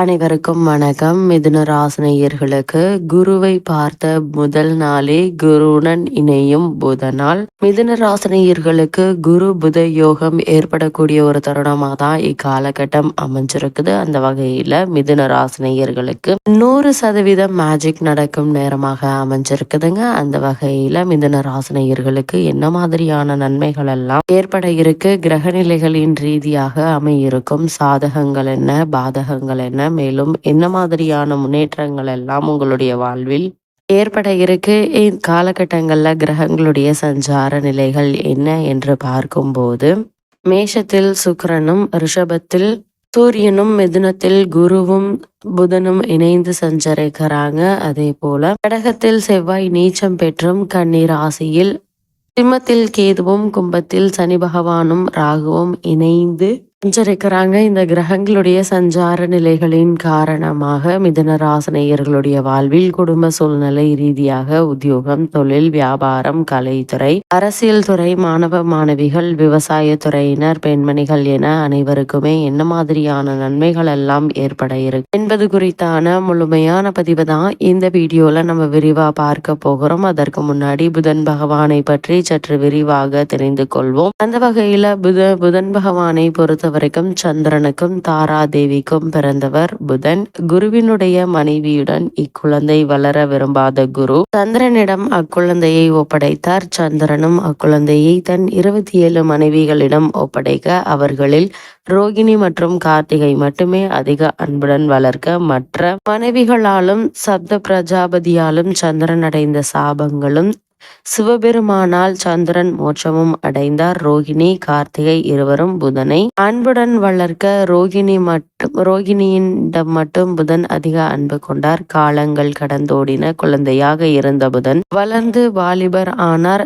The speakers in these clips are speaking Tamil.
அனைவருக்கும் வணக்கம். மிதுன ராசினியர்களுக்கு குருவை பார்த்த முதல் நாளே குருடன் இணையும் புதனால். மிதுன ராசினியர்களுக்கு குரு புத யோகம் ஏற்படக்கூடிய ஒரு தருணமாக தான் இக்காலகட்டம் அமைஞ்சிருக்குது. அந்த வகையில மிதுன ராசினியர்களுக்கு நூறு சதவீதம் மேஜிக் நடக்கும் நேரமாக அமைஞ்சிருக்குதுங்க. அந்த வகையில மிதுன ராசினியர்களுக்கு என்ன மாதிரியான நன்மைகள் எல்லாம் ஏற்பட இருக்கு? கிரகநிலைகளின் ரீதியாக அமையிருக்கும் சாதகங்கள் என்ன? பாதகங்கள் என்ன? மேலும் என்ன மாதிரியான முன்னேற்றங்கள் எல்லாம் உங்களுடைய வாழ்வில் ஏற்பட இருக்கு? காலகட்டங்களில் கிரகங்களுடைய சஞ்சார நிலைகள் என்ன என்று பார்க்கும்போது மேஷத்தில் சுக்கரனும் ரிஷபத்தில் சூரியனும் மிதுனத்தில் குருவும் புதனும் இணைந்து சஞ்சரிக்கிறாங்க. அதே போல கடகத்தில் செவ்வாய் நீச்சம் பெற்றும் கண்ணீர் ஆசையில் சிம்மத்தில் கேதுவும் கும்பத்தில் சனி பகவானும் ராகுவும் இணைந்து சஞ்சரிக்கிறாங்க. இந்த கிரகங்களுடைய சஞ்சார நிலைகளின் காரணமாக மிதன ராசனையர்களுடைய வாழ்வில் குடும்ப சூழ்நிலை ரீதியாக உத்தியோகம் தொழில் வியாபாரம் கலைத்துறை அரசியல் துறை மாணவ மாணவிகள் விவசாய துறையினர் பெண்மணிகள் என அனைவருக்குமே என்ன மாதிரியான நன்மைகள் எல்லாம் ஏற்பட இருக்கு என்பது குறித்தான முழுமையான பதிவு தான் இந்த வீடியோல நம்ம விரிவா பார்க்க போகிறோம். அதற்கு முன்னாடி புதன் பகவானை பற்றி சற்று விரிவாக தெரிந்து கொள்வோம். அந்த வகையில புத புதன் பகவானை பொறுத்த வரைக்கும் சந்திரனுக்கும் தாரா தேவிக்கும் பிறந்தவர் புதன். குருவினுடைய மனைவியுடன் இக்குழந்தை வளர விரும்பாத குரு. சந்திரனிடம் அக்குழந்தையை ஒப்படைத்தார். சந்திரனும் அக்குழந்தையை தன் இருபத்தி ஏழு மனைவிகளிடம் ஒப்படைக்க அவர்களில் ரோகிணி மற்றும் கார்த்திகை மட்டுமே அதிக அன்புடன் வளர்க்க மற்ற மனைவிகளாலும் சப்த பிரஜாபதியாலும் சந்திரன் அடைந்த சாபங்களும் சிவபெருமானால் சந்திரன் மோட்சமும் அடைந்தார். ரோகிணி கார்த்திகை இருவரும் புதனை அன்புடன் வளர்க்க ரோகிணி மட்டும் ரோகிணியிடம் மட்டும் புதன் அதிக அன்பு கொண்டார். காலங்கள் கடந்தோடின குழந்தையாக இருந்த புதன் வளர்ந்து வாலிபர் ஆனார்.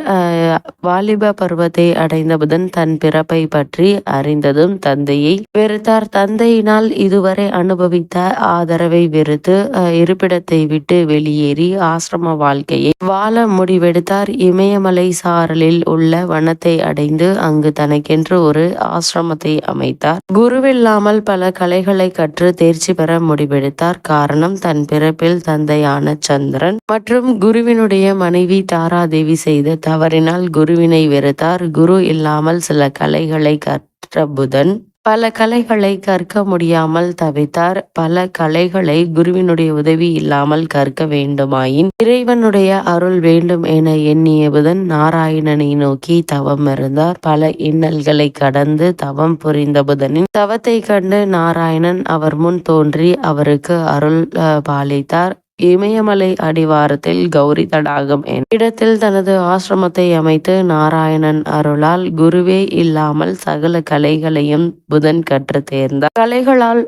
வாலிப பருவத்தை அடைந்த புதன் தன் பிறப்பை பற்றி அறிந்ததும் தந்தையை வெறுத்தார். தந்தையினால் இதுவரை அனுபவித்த ஆதரவை வெறுத்து இருப்பிடத்தை விட்டு வெளியேறி ஆசிரம வாழ்க்கையை வாழ முடிவெடுத்து எடுத்தார் இமயமலை சாரலில் உள்ள வனத்தை அடைந்து அங்கு தனக்கென்று ஒரு ஆசிரமத்தை அமைத்தார். குருவில்லாமல் பல கலைகளை கற்று தேர்ச்சி பெற முடிவெடுத்தார். காரணம் தன் பிறப்பில் தந்தையான சந்திரன். மற்றும் குருவினுடைய மனைவி தாராதேவி செய்த தவறினால் குருவினை வெறுத்தார். குரு இல்லாமல் சில கலைகளை கற்ற புதன் பல கலைகளை கற்க முடியாமல் தவித்தார். பல கலைகளை குருவினுடைய உதவி இல்லாமல் கற்க வேண்டுமாயின் இறைவனுடைய அருள் வேண்டும் என எண்ணிய புதன் நாராயணனை நோக்கி தவம் இருந்தார். பல இன்னல்களை கடந்து தவம் புரிந்த புதனின் தவத்தை கண்டு நாராயணன் அவர் முன் தோன்றி அவருக்கு அருள் பாலித்தார். இமயமலை அடிவாரத்தில் கௌரி தடாகம் இடத்தில் தனது ஆசிரமத்தை அமைத்து நாராயணன் அருளால் குருவே இல்லாமல் சகல கலைகளையும் புதன் கற்று தேர்ந்தார். கலைகளால்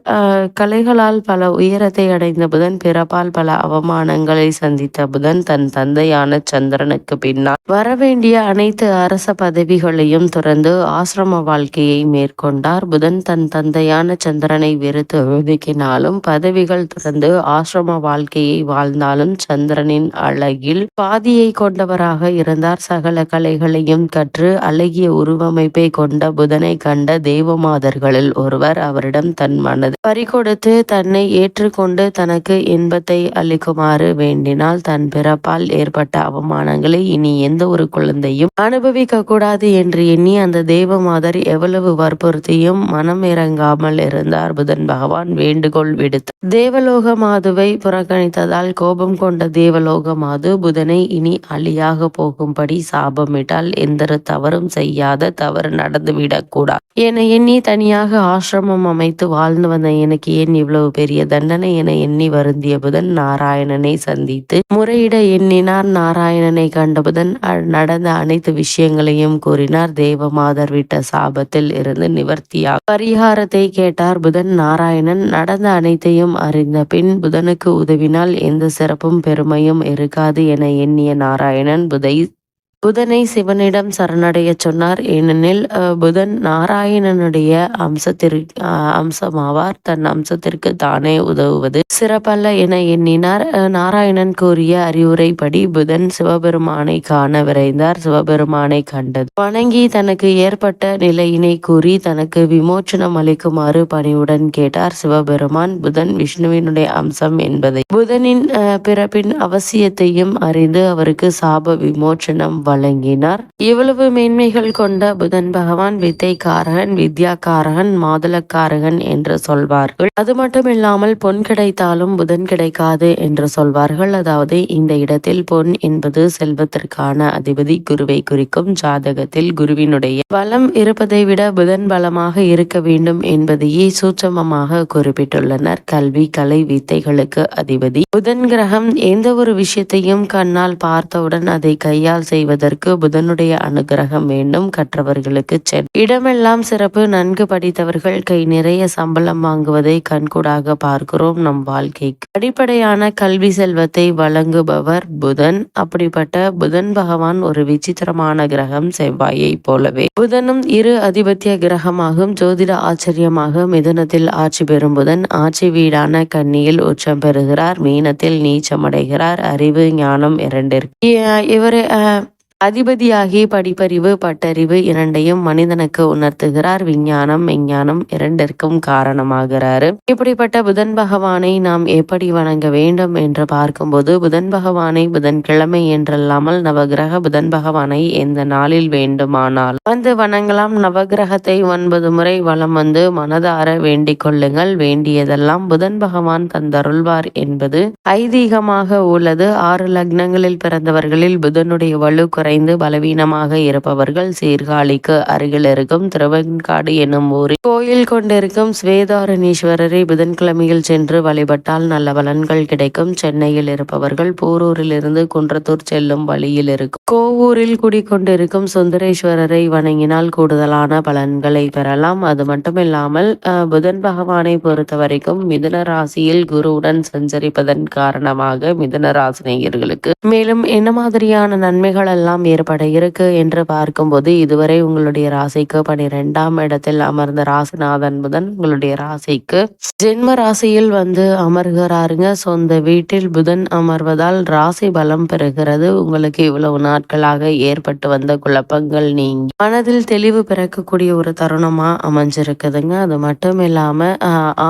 கலைகளால் பல உயரத்தை அடைந்த புதன் பிறப்பால் பல அவமானங்களை சந்தித்த புதன் தன் தந்தையான சந்திரனுக்கு பின்னால் வரவேண்டிய அனைத்து அரச பதவிகளையும் துறந்து ஆசிரம வாழ்க்கையை மேற்கொண்டார். புதன் தன் தந்தையான சந்திரனை வெறுத்து ஒதுக்கினாலும் பதவிகள் துறந்து ஆசிரம வாழ்க்கையை வாழ்ந்தாலும் சந்திரனின் அழகில் பாதியை கொண்டவராக இருந்தார். சகல கலைகளையும் கற்று அழகிய உருவமைப்பை கொண்ட புதனை கண்ட தேவமாதர்களில் ஒருவர் அவரிடம் தன் மனது பறிகொடுத்து தன்னை ஏற்றுக்கொண்டு தனக்கு இன்பத்தை அளிக்குமாறு வேண்டினால் தன் பிறப்பால் ஏற்பட்ட அவமானங்களை இனி எந்த ஒரு குழந்தையும் அனுபவிக்க கூடாது என்று எண்ணி அந்த தேவமாதர் எவ்வளவு வற்புறுத்தியும் மனம் இறங்காமல் இருந்தார். புதன் பகவான் வேண்டுகோள் விடுத்தார். தேவலோக மாதுவை புறக்கணித்த என்பதால் கோபம் கொண்ட தேவலோகமாது புதனை இனி அழியாக போகும்படி சாபமிட்டால் எந்த தவறும் செய்யாத தவறு நடந்துவிடக்கூடாது என எண்ணி தனியாக ஆசிரமம் அமைத்து வாழ்ந்து வந்த எனக்கு ஏன் இவ்வளவு பெரிய தண்டனை என எண்ணி வருந்திய புதன் நாராயணனை சந்தித்து முறையிட எண்ணினார். நாராயணனை கண்ட புதன் நடந்த அனைத்து விஷயங்களையும் கூறினார். தேவமாதர் விட்ட சாபத்தில் இருந்து நிவர்த்தியாக பரிகாரத்தை கேட்டார் புதன். நாராயணன் நடந்த அனைத்தையும் அறிந்த பின் புதனுக்கு உதவினால் எந்த சிறப்பும் பெருமையும் இருக்காது என எண்ணிய நாராயணன் புதை புதனை சிவனிடம் சரணடையச் சொன்னார். ஏனெனில் புதன் நாராயணனுடைய அம்சத்திற்கு அம்சமாவார். தன் அம்சத்திற்கு தானே உதவுவது சிறப்பல்ல என எண்ணினார். நாராயணன் கூறிய அறிவுரைப்படி புதன் சிவபெருமானை காண விரைந்தார். சிவபெருமானை கண்டது. வணங்கி தனக்கு ஏற்பட்ட நிலையினை கூறி தனக்கு விமோச்சனம் அளிக்குமாறு பணிவுடன் கேட்டார். சிவபெருமான் புதன் விஷ்ணுவினுடைய அம்சம் என்பதை புதனின் பிறப்பின் அவசியத்தையும் அறிந்து அவருக்கு சாப விமோச்சனம் வழங்கினார். இவ்வளவு மேன்மைகள் கொண்ட புதன் பகவான் வித்தைக்காரகன் வித்யாக்காரகன் மாதுளக்காரகன் என்று சொல்வார்கள். அது மட்டும் இல்லாமல் பொன் கிடைத்தாலும் புதன் கிடைக்காது என்று சொல்வார்கள். அதாவது இந்த இடத்தில் பொன் என்பது செல்வத்திற்கான அதிபதி குருவை குறிக்கும் ஜாதகத்தில் குருவினுடைய பலம் இருப்பதை விட புதன் பலமாக இருக்க வேண்டும் என்பதையே சூட்சமமாக குறிப்பிட்டுள்ளனர். கல்வி கலை வித்தைகளுக்கு அதிபதி புதன் கிரகம் எந்த ஒரு விஷயத்தையும் கண்ணால் பார்த்தவுடன் அதை கையால் செய்வது செய்வதற்கு புதனுடைய அனுகிரகம் வேண்டும். கற்றவர்களுக்கு சென் இடமெல்லாம் சிறப்பு. நன்கு படித்தவர்கள் கை நிறைய சம்பளம் வாங்குவதை கண்கூடாக பார்க்கிறோம் நம் வாழ்க்கைக்கு. அடிப்படையான கல்வி செல்வத்தை வழங்குபவர் புதன். அப்படிப்பட்ட புதன் பகவான் ஒரு விசித்திரமான கிரகம் செவ்வாயை போலவே. புதனும் இரு அதிபத்திய கிரகமாகும். ஜோதிட ஆச்சரியமாக மிதனத்தில் ஆட்சி பெறும் புதன் ஆட்சி வீடான கன்னியில் உச்சம் பெறுகிறார். மீனத்தில் நீச்சமடைகிறார். அறிவு ஞானம் இரண்டிற்கு. இவரை அதிபதியாகி படிப்பறிவு பட்டறிவு இரண்டையும் மனிதனுக்கு உணர்த்துகிறார். விஞ்ஞானம் விஞ்ஞானம் இரண்டிற்கும் காரணமாகிறாரு. இப்படிப்பட்ட புதன் பகவானை நாம் எப்படி வணங்க வேண்டும் என்று பார்க்கும்போது புதன் பகவானை புதன் கிழமை என்றல்லாமல் நவகிரக புதன் பகவானை எந்த நாளில் வேண்டுமானால் வந்து வணங்கலாம். நவகிரகத்தை ஒன்பது முறை வளம் வந்து மனதார வேண்டிக் கொள்ளுங்கள். வேண்டியதெல்லாம் புதன் பகவான் தந்தருள்வார் என்பது ஐதீகமாக உள்ளது. ஆறு லக்னங்களில் பிறந்தவர்களில் புதனுடைய வலு குறைந்து பலவீனமாக இருப்பவர்கள் சீர்காழிக்கு அருகில் இருக்கும் திருவெண்காடு என்னும் ஊரில் கோயில் கொண்டிருக்கும் ஸ்வேதாரணீஸ்வரரை புதன்கிழமையில் சென்று வழிபட்டால் நல்ல பலன்கள் கிடைக்கும். சென்னையில் இருப்பவர்கள் போரூரிலிருந்து குன்றத்தூர் செல்லும் வழியில் இருக்கும். கோவூரில் குடிக்கொண்டிருக்கும் சுந்தரேஸ்வரரை வணங்கினால் கூடுதலான பலன்களை பெறலாம். அது மட்டுமில்லாமல் புதன் பகவானை பொறுத்த வரைக்கும் மிதுன ராசியில் குருவுடன் சஞ்சரிப்பதன் காரணமாக மிதுன ராசினியர்களுக்கு மேலும் என்ன மாதிரியான நன்மைகள் எல்லாம் ஏற்பட இருக்கு என்று பார்க்கும்போது இதுவரை உங்களுடைய ராசிக்கு பனிரெண்டாம் இடத்தில் அமர்ந்த ராசிநாதன் புதன் உங்களுடைய ராசிக்கு ஜென்ம ராசியில் வந்து அமர்கிறாருங்க. சொந்த வீட்டில் புதன் அமர்வதால் ராசி பலம் பெறுகிறது. உங்களுக்கு இவ்வளவு நாள் நாட்களாக ஏற்பட்டு வந்த குழப்பங்கள் நீங்கி மனதில் தெளிவு பிறக்கக்கூடிய ஒரு தருணமா அமைஞ்சிருக்குதுங்க. அது மட்டும் இல்லாம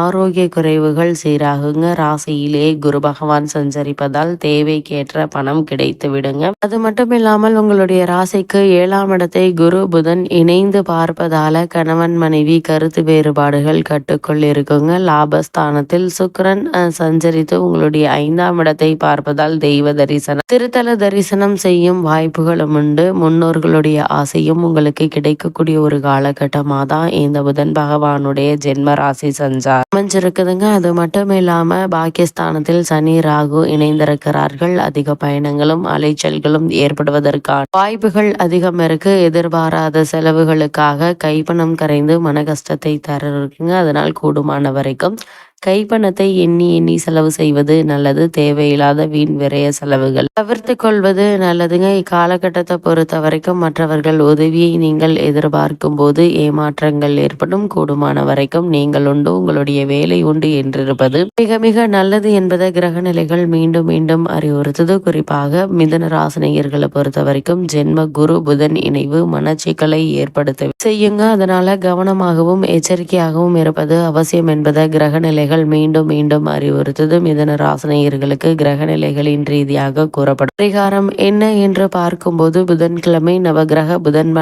ஆரோக்கிய குறைவுகள் சீராகுங்க. ராசியிலே குரு பகவான் சஞ்சரிப்பதால் தேவைக்கேற்ற பணம் கிடைத்து விடுங்க. அது மட்டும் இல்லாமல் உங்களுடைய ராசிக்கு ஏழாம் இடத்தை குரு புதன் இணைந்து பார்ப்பதால கணவன் மனைவி கருத்து வேறுபாடுகள் கட்டுக்குள் இருக்குங்க. லாபஸ்தானத்தில் சுக்கரன் சஞ்சரித்து உங்களுடைய ஐந்தாம் இடத்தை பார்ப்பதால் தெய்வ தரிசனம் திருத்தல தரிசனம் செய்யும் வாய்ப்புகளும் உண்டு. முன்னோர்களுடைய ஆசையும் உங்களுக்கு கிடைக்கக்கூடிய ஒரு காலகட்டமாக தான் இந்த புதன் பகவானுடைய ஜென்ம ராசி சஞ்சார் அமைஞ்சிருக்குதுங்க. அது மட்டும் இல்லாம பாகிஸ்தானத்தில் சனி ராகு இணைந்திருக்கிறார்கள். அதிக பயணங்களும் அலைச்சல்களும் ஏற்படுவதற்கான வாய்ப்புகள் அதிகம் இருக்கு. எதிர்பாராத செலவுகளுக்காக கைப்பணம் கரைந்து மன கஷ்டத்தை தர இருக்குங்க அதனால் கூடுமான வரைக்கும் கைப்பணத்தை எண்ணி எண்ணி செலவு செய்வது நல்லது. தேவையில்லாத வீண் விரைய செலவுகள். தவிர்த்து கொள்வது நல்லதுங்க. இக்காலகட்டத்தை பொறுத்த வரைக்கும் மற்றவர்கள் உதவியை நீங்கள் எதிர்பார்க்கும் போது ஏமாற்றங்கள் ஏற்படும். கூடுமான வரைக்கும் நீங்கள் உண்டு. உங்களுடைய வேலை உண்டு என்றிருப்பது மிக மிக நல்லது என்பதை கிரக நிலைகள் மீண்டும் மீண்டும் அறிவுறுத்தது. குறிப்பாக மிதன ராசினியர்களை பொறுத்த வரைக்கும் ஜென்ம குரு புதன் இணைவு மனச்சிக்கலை ஏற்படுத்த செய்யுங்க. அதனால் கவனமாகவும் எச்சரிக்கையாகவும் இருப்பது அவசியம் என்பதை கிரக நிலைகள் மீண்டும் மீண்டும் அறிவுறுத்ததும். மிதன ராசனையர்களுக்கு கிரகநிலைகளின் ரீதியாக கூறப்படும். பரிகாரம் என்ன என்று பார்க்கும்போது புதன்கிழமை நவகிரக புதன்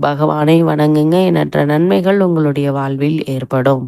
பகவானை வணங்குங்க. எண்ணற்ற நன்மைகள் உங்களுடைய வாழ்வில் ஏற்படும்.